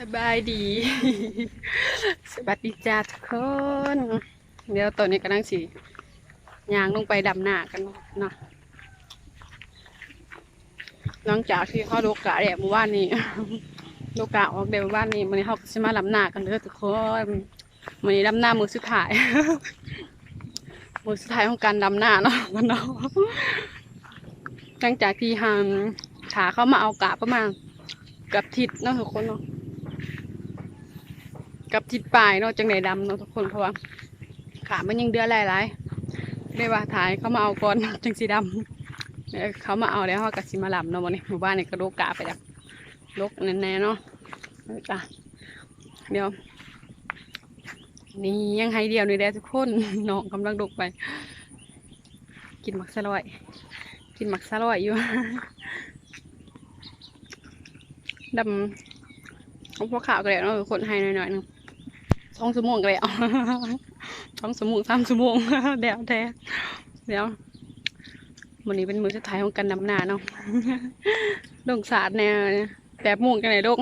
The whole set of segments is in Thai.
สบายดี สวัสดีจ้าทุกคน เดี๋ยวตอนนี้กำลังสิยางลงไปดำหน้ากันเนาะหลังจากที่เขาโลกะแดดเมื่อวานนี้โลกะออกเดวเมื่อวานนี้มันนี้เขาก็สิมาดำหน้ากันเด้อทุกคนมันนี้ดำหน้ามือสุดท้าย มือสุดท้ายของการดำหน้าเนาะมันเนาะหลังจากที่หามขาเข้ามาเอากะประมาณกับทิศเนาะทุกคนเนาะ กับทิศปลายเนาะจังไหนดำเนาะทุกคนเพราะว่าขามันยังเดือดหลายๆได้ว่าถ่ายเขามาเอาก่อนจังสีดำเดี๋ยเขามาเอาแล้วเขากับสีมาลำเนาะวันนี้หมู่บ้านนี่ก็โลกกาไปแล้วลกแน่ๆเนาะเอาจ้ะเดี๋ยวนี่ยังให้เดียวนี่แหละทุกคนน้องกำลังดกไป กินหมักสลอย กินหมักสลอยอยู่ดำเอาพวกข่าวก็แล้วเนาะคนให้หน่อยๆหนึง สองชั่วโมงแล้วสองชั่วโมงสามชั่วโมงเดี๋ยวแท้เดี๋ยววันนี้เป็นมือสุดท้ายของการดำหนาเนาะลงสาดแนวแปดโมงกันไหนลง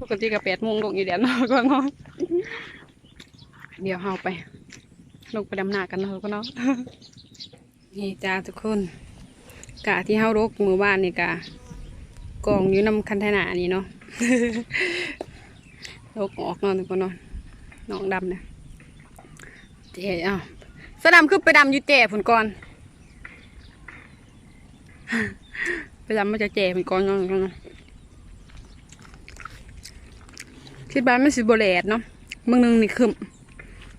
ปกติกับแปดโมงลงอยู่เดี๋ยวเนาะก็เนาะเดี๋ยวเราไป ลงไปดำหนากันเนาะก็เนาะนี่จ้าทุกคนกะที่เฮารกมือบ้านนี่กะกองอยู่นำคันธนานี่เนาะ ลกออกนอนกคนเนน้องดำเนี่ยเจ๊อ้าวสดำคือไปดำอยู่เจ๊ผุนก่อนไปดำมาจะเจ๊ผุนก่อนเนาะเนาะคิดบ้านมันสิบแลดเนาะมึงนึงนี่คือ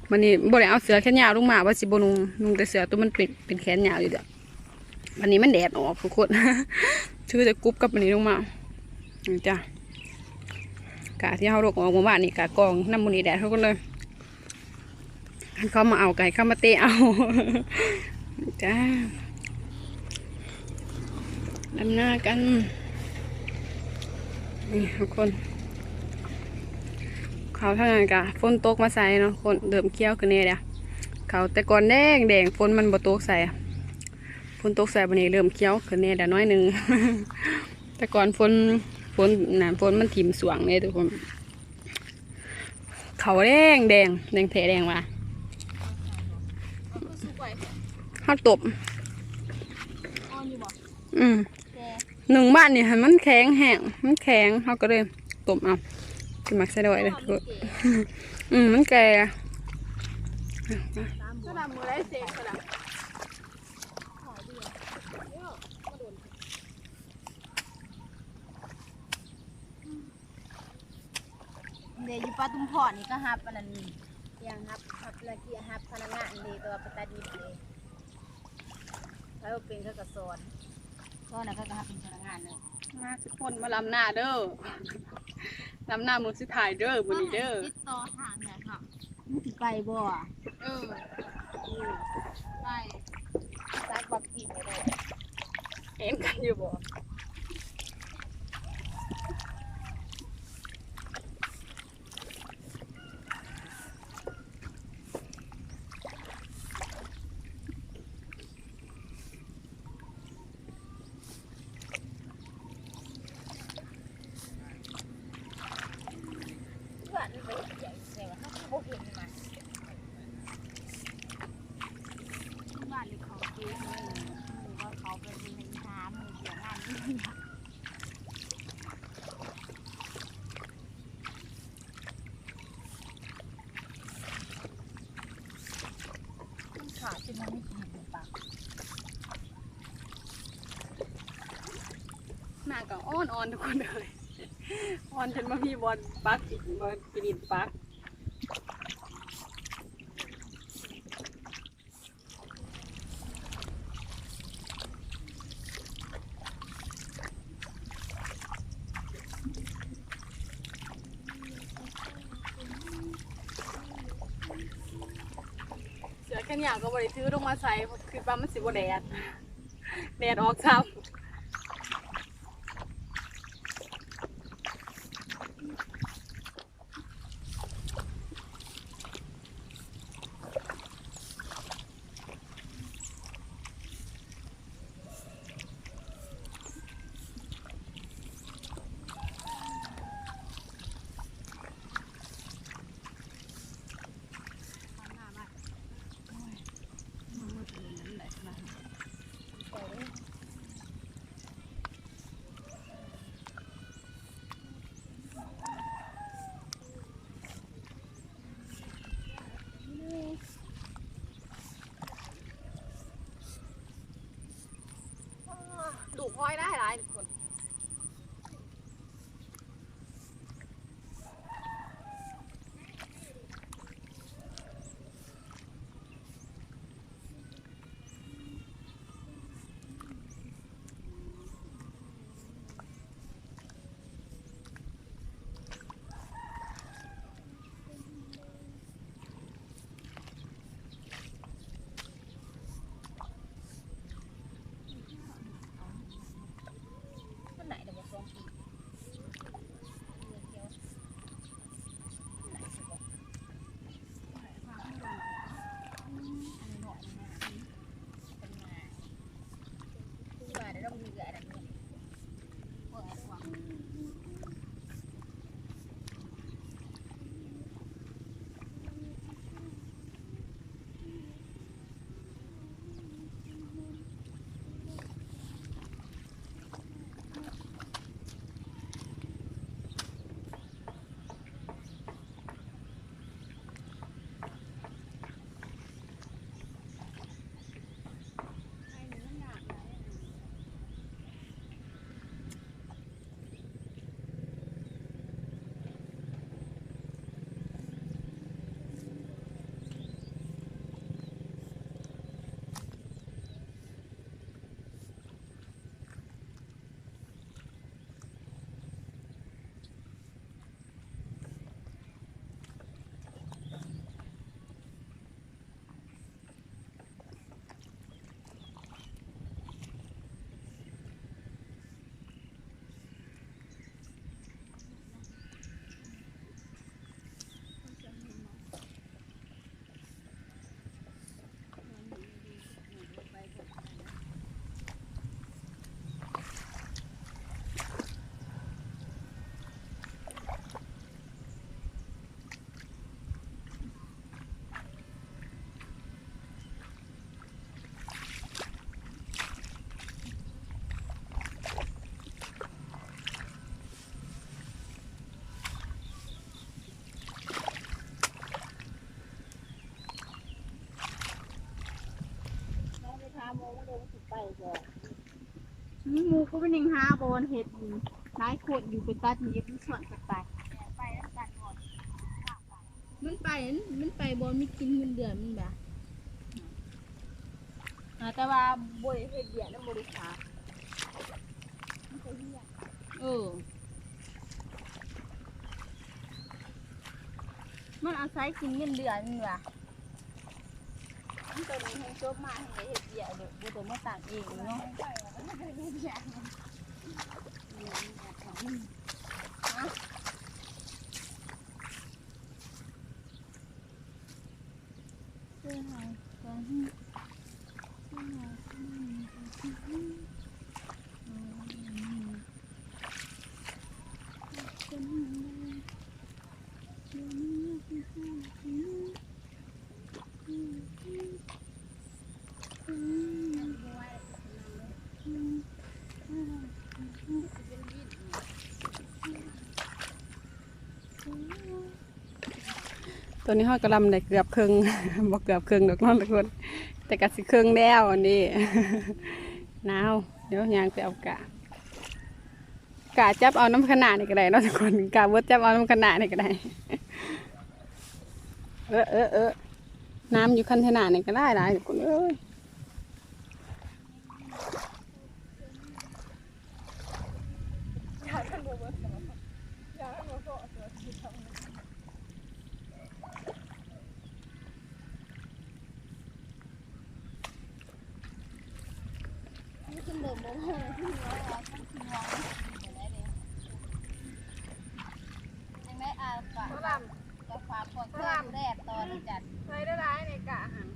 มันนี่บ่ได้เอาเสือแขนยาวลงมาว่าสิบนุงนุงแต่เสือตัวมันเป็นเป็นแขนยาวอยู่เด้อวันนี้มันแดดออกทุกคนชื่อจะกรุ๊บกับมันนี้ลงมาจ้ะ กะที่เขาลกออกมาบ้านนี่กะกองน้ำมันนี่แดดทุกคนเลยคันเขามาเอาไก่เข้ามาเตะเอาจ้าดำหน้ากัน นี่ทุกคน เขาเท่านั้นกะฝนตกมาใส่เนาะคนเดิมเกี้ยวกันเนี่ยเดียเขาแต่ก่อนแดงแดงฝนมันบ่ตกใส่ฝนตกใส่บันนี้เริ่มเกี้ยวขึ้นเนี่ยเดี๋ยวน้อยหนึ่งแต่ก่อนฝน ฝนน้ำฝนมันถิ่มสวงเนี่ยทุกคน เขาแดงแดงแดงแผลแดงว่ะข้าวตบอืมหนึ่งบ้านนี่ค่ะมันแข็งแห้งมันแข็งเขาก็เลยตบเอากินมักใส่ดอยเลยทุกคนอืมมันแก่สนามมือไรเซ็งสนามเดี๋ยวอยู่ปลาตุ้มพอนี่ก็ฮับอันนั้นยังฮับฮับละกียฮับพนักงานเลยตัวปลาตาดีเลยแล้วเป็นเขาก็สอนสอนแล้วเขาก็ฮับเป็นพนักงานเลยมาทุกคนมาลำหน้าเด้อลำหน้ามือสุดท้ายเด้อมือนี้เด้อติดต่อทางไหนค่ะมันสิไปบ่เออไปซักบักกินเลยเห็นกันอยู่บ่ เพื่อนไปใหญ่แต่ว่าเขาบ่เห็นมันบ้านเลยเขาเจ๊เลยหมู่ว่าเขาเป็นในน้ำมือเสียงานนี่ ขาดจนมันไม่กินปาก หน้าก็อ่อนออนทุกคนเลยอ่อนจนมาพี่บอลปักอีกบอลปีนปัก เสือแค่นี้ก็บริซื้อลงมาใส่คือว่ามันสิบแดดแดดออกซ้ำ อยได้หลาย 你在这边，我在这边。 นเห็ดอยู่นายโคตรอยู่ไปตัดหนีบส่วนกันไปไปแล้วกันหมดมันไปมันไปบอมีกินเงินเดือนมันแบบอ่าแต่ว่าบริเฮ็ดเดียแล้วบริษัทมันไปเฮียเออมันอาศัยกินเงินเดือนมันว่ะมันตัวนี้ให้จบมาให้เฮ็ดเดียเดี๋ยวบ่ต้องมาต่างเองเนาะ Il est en. ตัวนี้ห้อยกระลำได้เกือบครึ่งบอกเกือบครึ่งดอกน้องทุกคนแต่ก็สิครึ่งแล้วอันนี้หนาวเดี๋ยวยางไปเอากะกะจับเอาน้ำขนาดนี่ก็ได้เนาะทุกคนกะเวิร์ดจับเอาน้ำขนาดนี่ก็ได้เออเออเออน้ำอยู่คันขนาดนี่ก็ได้หลายทุกคนเอ้ย ไม่อาบก่องสิมองได้ได้เด้ยังได้อาฝากก็ฝากคนเพื่อนแรกตอนจัดใส่ได้ร้ายในกะหัน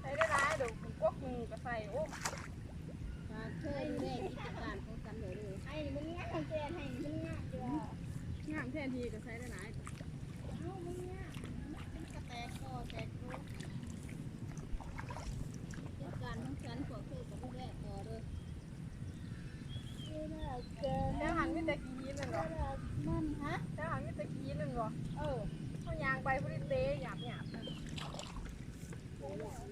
ใส่ได้ร้ายเดี๋ยวพวกมึงก็ใส่โอ้ฝากเพื่อนแรกกิจกางกันเลยไอ้มึงงานแฟนให้มึงงานเด้องามแทนทีก็ใส่ได้ร้าย เอ้ามึงงานมันก็แตกคอแตกตัวกิจการของฉันขอเพื่อนกับลูกแรกต่อเด้อ แล้าหันมีแต่ขี้นั่นเหรอมันฮะแล้วหันมีแต่ขี้นั่นเหรอ เออเขายางไปพุริเตะหยาบหยาบ กันแล้ว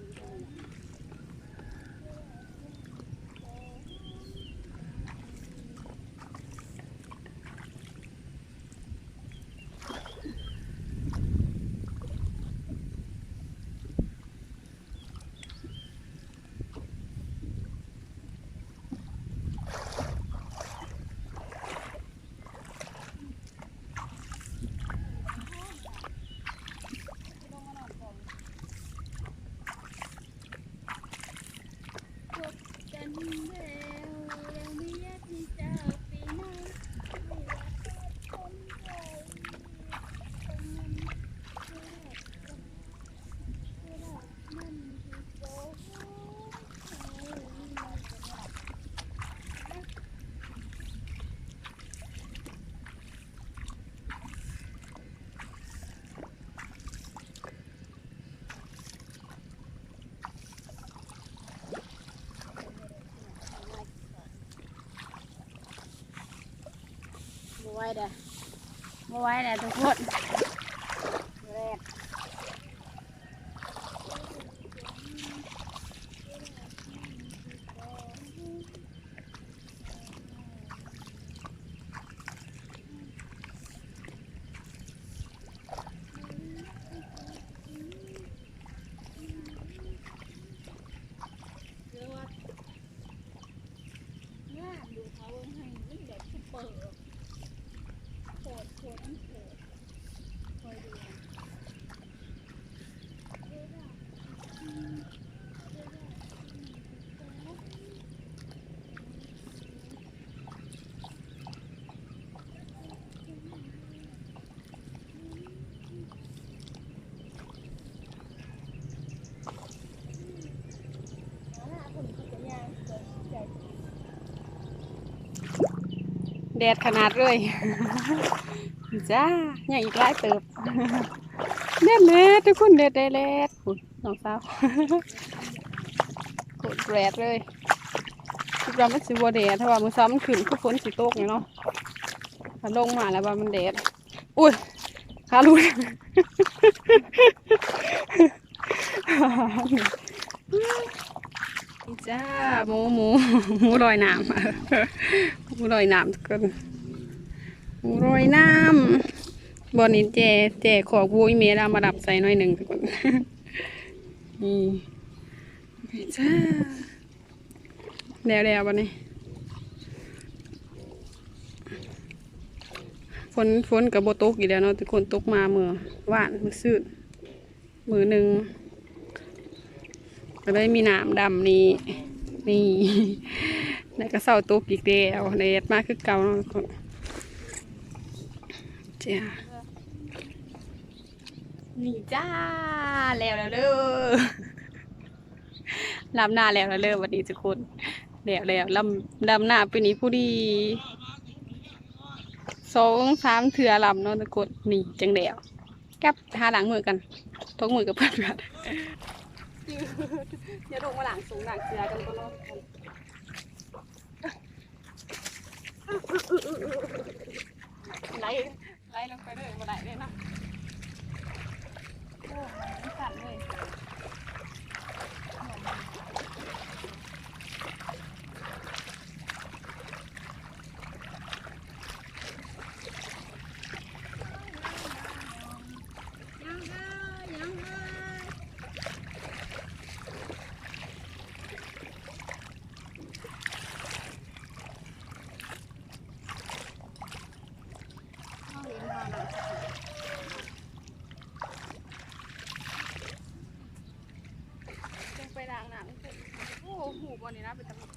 ยังไม่อยากที่จะไปไหนไม่อยากจะทนไว้ตรงนั้นไม่รักมันที่โกหก ไว้เด้อมาไว้เด้อทุกคนแรก แดดขนาดเลยจ้าอย่างอีกหลายเติบแดดแดดทุกคนแดดแดดแดดอุ๊ยน้องสาวโคตรแดดเลยคิดว่ามันสิบ่แดดถ้าว่ามือซ้อมมันขึ้นคือฝนสิตกนี่เนาะถ้าลงมาแล้วว่ามันแดดอุ้ยขาลุย จ้าหมูหมูหมูลอยน้ำหมูลอยน้ำทุกคนหมูลอยน้ำบอนนี้แจแจขอกวัวอีเมลามาดับใส่หน่อยหนึ่งทุกคนนี่นี่จ้าแล้วแล้ววันนี้ฝนฝนกับโบตกอีกแล้วเนาะทุกคนตกมาเมื่อวานมือซื้อมือหนึ่ง ก็เลยมีน้ำดำนี่นี่แล้วก็เสาตุกอีกแล้วเอ็ดมากคือเก่าเนาะทุกคนจ้านี่จ้า แล้วแล้วเด้อลำหน้าแล้วแล้วเด้อวันนี้ทุกคนแล้วแล้วลำลำหน้าปีนี้ผู้ดีสองสามเถื่อลำเนาะทุกคนนี่จังเดียวกับหาหลังมือกันทกมือกับเพื่อนกัน เดี๋ยวลงมาหลังสูงหลังเสือกันก็รอดไหลไหลลงไปเลยมาไหลเลยนะโอ้ยสั่นเลย ยังเอ้ยยังเอ้ยเอาเหรียญมาหน่อย ลงไปล้างน้ำสิโอ้โหบอลนี่นะเป็นตำรวจ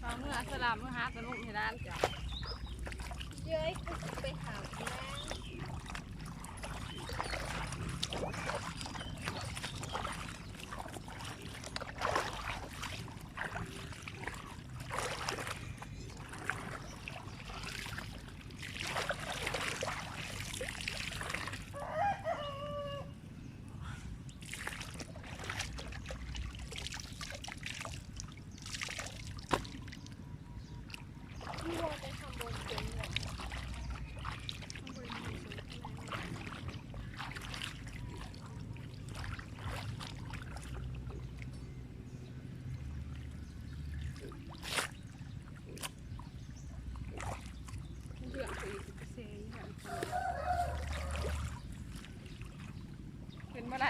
เอาเมื่อสลามเมื่อหาตะลุกให้ ร้านจ้ะเย้ยกูสิไปหาแม่ เรื่องคือเซยแบบเป็นเมื่อไร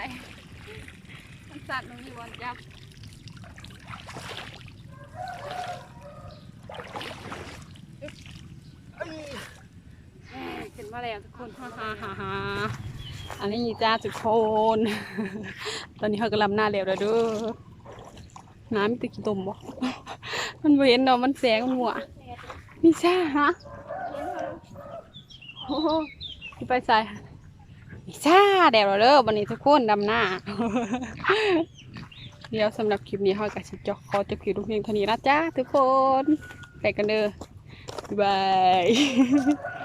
มัน สั่นตรงนี้บอลจับเห็นมาแล้วทุกคนฮ่าฮ่าฮ่าฮ่าอันนี้จ้าทุกคน ตอนนี้เขากำลังหน้าแล้วแล้วเด้อน้ำมีแตะกี้ตมบ่มันเห็นดอกมันแสงมันหัวนี่จ้าฮะโอ้โหไปใส่ จ้าแดดแล้วเด้อวันนี้ทุกคนดำหน้า เดี๋ยวสำหรับคลิปนี้เขากับชิจอกขอจบคลิปลูกเพียงเท่านี้นะจ้าทุกคนไปกันเด้อบ๊ายบาย